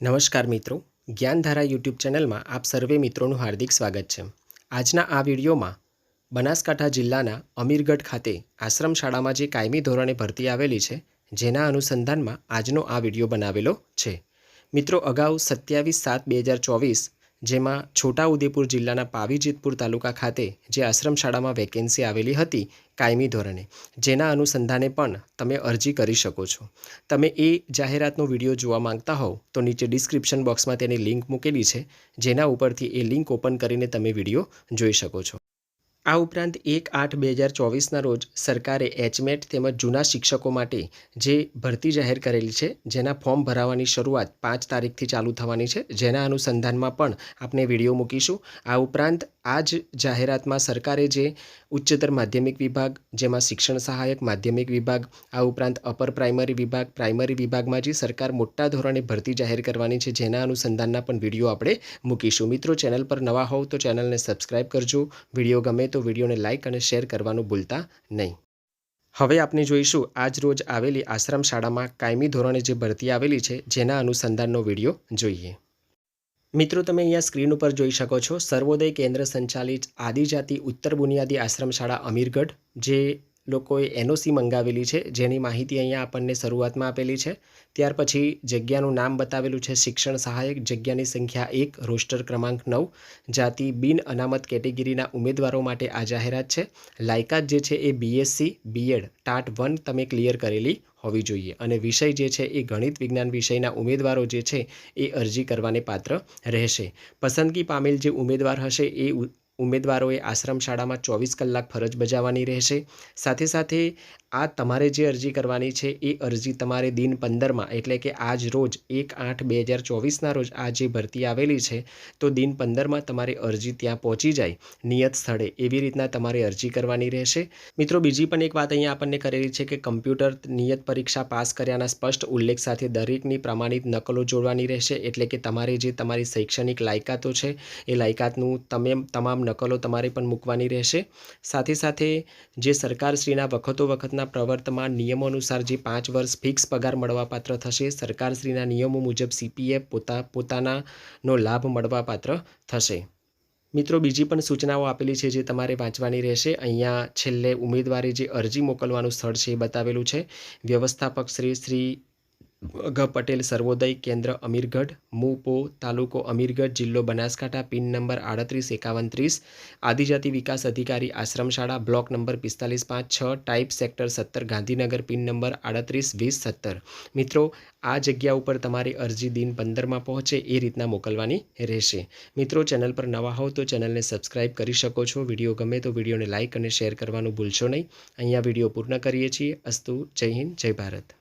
નમસ્કાર મિત્રો, જ્ઞાનધારા યુટ્યુબ ચેનલમાં આપ સર્વે મિત્રોનું હાર્દિક સ્વાગત છે. આજના આ વિડીયોમાં બનાસકાંઠા જિલ્લાના અમીરગઢ ખાતે આશ્રમ શાળામાં જે કાયમી ધોરણે ભરતી આવેલી છે, જેના અનુસંધાનમાં આજનો આ વીડિયો બનાવેલો છે. મિત્રો, અગાઉ સત્યાવીસ સાત બે હજાર ચોવીસ જેમાં છોટાઉદેપુર જિલ્લાના પાવીજીતપુર તાલુકા ખાતે જે આશ્રમ શાળામાં વેકેન્સી આવેલી હતી કાયમી ધોરણે, જેના અનુસંધાને પણ તમે અરજી કરી શકો છો. તમે એ જાહેરાતનો વીડિયો જોવા માંગતા હોવ તો નીચે ડિસ્ક્રિપ્શન બોક્સમાં તેની લિંક મૂકેલી છે, જેના ઉપરથી એ લિંક ઓપન કરીને તમે વીડિયો જોઈ શકો છો. આ ઉપરાંત એક આઠ બે હજાર ચોવીસના રોજ સરકારે એચમેટ તેમજ જૂના શિક્ષકો માટે જે ભરતી જાહેર કરેલી છે, જેના ફોર્મ ભરાવાની શરૂઆત પાંચ તારીખથી ચાલુ થવાની છે, જેના અનુસંધાનમાં પણ આપણે વીડિયો મૂકીશું. આ ઉપરાંત આ જ જાહેરાતમાં સરકારે જે ઉચ્ચતર માધ્યમિક વિભાગ, જેમાં શિક્ષણ સહાયક માધ્યમિક વિભાગ, આ ઉપરાંત અપર પ્રાઇમરી વિભાગ, પ્રાઇમરી વિભાગમાં જે સરકાર મોટા ધોરણે ભરતી જાહેર કરવાની છે, જેના અનુસંધાનના પણ વીડિયો આપણે મૂકીશું. મિત્રો, ચેનલ પર નવા હોવ તો ચેનલને સબસ્ક્રાઇબ કરજો. વીડિયો ગમે તો વિડીયોને લાઇક અને શેર કરવાનું ભૂલતા નહીં. હવે આપણે જોઈશું આજ રોજ આવેલી આશ્રમ શાળામાં કાયમી ધોરણે જે ભરતી આવેલી છે, જેના અનુસંધાનનો વીડિયો જોઈએ. મિત્રો, તમે અહીંયા સ્ક્રીન ઉપર જોઈ શકો છો, સર્વોદય કેન્દ્ર સંચાલિત આદિજાતિ ઉત્તર બુનિયાદી આશ્રમ શાળા અમીરગઢ, જે લોકોએ એનઓસી મંગાવેલી છે, જેની માહિતી અહીંયા આપણને શરૂઆતમાં આપેલી છે. ત્યાર પછી જગ્યાનું નામ બતાવેલું છે શિક્ષણ સહાયક, જગ્યાની સંખ્યા એક, રોસ્ટર ક્રમાંક નવ, જાતિ બિન અનામત કેટેગરીના ઉમેદવારો માટે આ જાહેરાત છે. લાયકાત જે છે એ બીએસસી બીએડ ટાટ વન તમે ક્લિયર કરેલી હોવી જોઈએ. અને વિષય જે છે એ ગણિત વિજ્ઞાન વિષયના ઉમેદવારો જે છે એ અરજી કરવાને પાત્ર રહેશે. પસંદગી પામેલ જે ઉમેદવાર હશે એ ઉમેદવારોએ આશ્રમ શાળામાં ચોવીસ કલાક ફરજ બજાવવાની રહેશે. સાથે સાથે આ તમારે જે અરજી કરવાની છે, એ અરજી તમારે દિન પંદરમાં, એટલે કે આજ રોજ એક આઠ બે હજાર ચોવીસના રોજ આ જે ભરતી આવેલી છે, તો દિન પંદરમાં તમારે અરજી ત્યાં પહોંચી જાય. નિયત સ્થળે એવી રીતના તમારે અરજી કરવાની રહેશે. મિત્રો, બીજી પણ એક વાત અહીંયા આપણને કરેલી છે કે કમ્પ્યુટર નિયત પરીક્ષા પાસ કર્યાના સ્પષ્ટ ઉલ્લેખ સાથે દરેકની પ્રમાણિત નકલો જોડવાની રહેશે, એટલે કે તમારે જે તમારી શૈક્ષણિક લાયકાતો છે, એ લાયકાતનું તમે તમામ નકલો તમારે પણ મૂકવાની રહેશે. સાથે સાથે જે સરકારશ્રીના વખતો વખતના પ્રવર્તમાન નિયમો અનુસાર જે પાંચ વર્ષ ફિક્સ પગાર મળવાપાત્ર થશે, સરકારશ્રીના નિયમો મુજબ સીપીએફ પોતા, પોતાનાનો લાભ મળવાપાત્ર થશે. મિત્રો, બીજી પણ સૂચનાઓ આપેલી છે જે તમારે વાંચવાની રહેશે. અહીંયા છેલ્લે ઉમેદવારે જે અરજી મોકલવાનું સ્થળ છે એ બતાવેલું છે. વ્યવસ્થાપક શ્રી શ્રી ગ પટેલ, સર્વોદય કેન્દ્ર, અમીરગઢ, મુપો તાલુકો, અમીરગઢ જિલ્લો, બનાસકાંઠા, પિન નંબર આડત્રીસ, એકાવન ત્રીસ, આદિજાતિ વિકાસ અધિકારી આશ્રમ શાળા, બ્લોક નંબર પિસ્તાલીસ, પાંચ, છ, ટાઈપ સેક્ટર સત્તર, ગાંધીનગર, પિન નંબર આડત્રીસ, વીસ, સત્તર. મિત્રો, આ જગ્યા ઉપર તમારી અરજી દિન પંદરમાં પહોંચે એ રીતના મોકલવાની રહેશે. મિત્રો, ચેનલ પર નવા હોવ તો ચેનલને સબસ્ક્રાઇબ કરી શકો છો. વીડિયો ગમે તો વિડીયોને લાઇક અને શેર કરવાનું ભૂલશો નહીં. અહીંયા વીડિયો પૂર્ણ કરીએ છીએ. અસ્તુ, જય હિન્દ, જય ભારત.